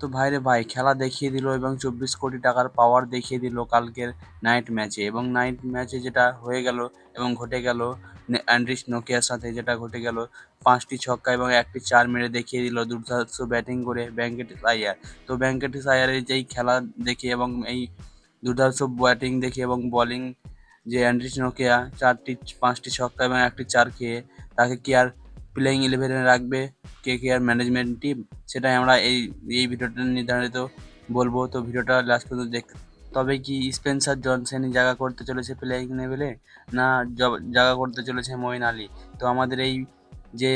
তো ভাইরে ভাই, খেলা দেখিয়ে দিল এবং চব্বিশ কোটি টাকার পাওয়ার দেখিয়ে দিল কালকের নাইট ম্যাচে এবং নাইট ম্যাচে যেটা হয়ে গেল এবং ঘটে গেল অ্যান্ড্রিস নোকিয়ার সাথে যেটা ঘটে গেল, পাঁচটি ছক্কা এবং একটি চার মেরে দেখিয়ে দিল দুর্ধর্ষ ব্যাটিং করে ব্যাঙ্কেটিস আয়ার তো ব্যাঙ্কেটিস আয়ারের যেই খেলা দেখে এবং এই দুর্ধর্ষ ব্যাটিং দেখে এবং বোলিং যে অ্যান্ড্রিস নোকিয়া চারটি, পাঁচটি ছক্কা এবং একটি চার খেয়ে, তাকে কি আর প্লেয়িং ইলেভেনে রাখবে, কে কে আর ম্যানেজমেন্ট টিম সেটাই আমরা এই এই ভিডিওটা নির্ধারিত বলব। তো ভিডিওটা লাস্ট পর্যন্ত দেখ, তবে কি স্পেন্সার জনসেনই জায়গা করতে চলেছে প্লেয়িং লেভেলে না জায়গা করতে চলেছে মইন আলী। তো আমাদের এই যে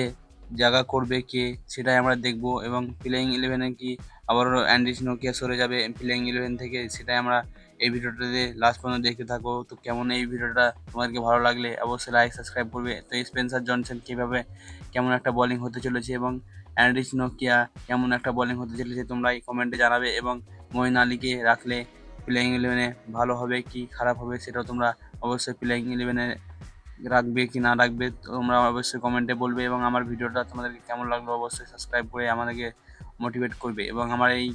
জায়গা করবে কে, সেটাই আমরা দেখব। এবং প্লেয়িং ইলেভেনে কি আবারও অ্যান্ডিস নোকিয়া সরে যাবে প্লেয়িং ইলেভেন থেকে, সেটাই আমরা এই ভিডিওটাতে লাস্ট পর্যন্ত দেখতে থাকো তো কেমন এই ভিডিওটা তোমাদেরকে ভালো লাগলে অবশ্যই লাইক সাবস্ক্রাইব করবে। তো স্পেন্সার জনসন কীভাবে কেমন একটা বোলিং হতে চলেছে এবং অ্যান্ড্রিস নোকিয়া কেমন একটা বোলিং হতে চলেছে তোমরা এই কমেন্টে জানাবে এবং মঈন আলীকে রাখলে প্লেয়িং ইলেভেনে ভালো হবে কি খারাপ হবে সেটাও তোমরা অবশ্যই প্লেয়িং ইলেভেনে রাখবে কি না রাখবে, তোমরা অবশ্যই কমেন্টে বলবে এবং আমার ভিডিওটা তোমাদেরকে কেমন লাগল অবশ্যই সাবস্ক্রাইব করে আমাদেরকে মোটিভেট করবে এবং আমার এই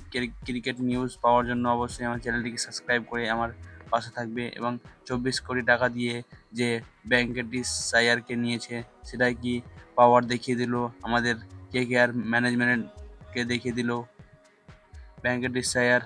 ক্রিকেট নিউজ পাওয়ার জন্য অবশ্যই আমার চ্যানেলটিকে সাবস্ক্রাইব করে আমার পাশে থাকবে এবং চব্বিশ কোটি টাকা দিয়ে যে ব্যাংকেটিস সাইয়ারকে নিয়েছে, সেটাই কি পাওয়ার দেখিয়ে দিল, আমাদের কে কে আর ম্যানেজমেন্টকে দেখিয়ে দিল ব্যাংকেটিস সাইয়ার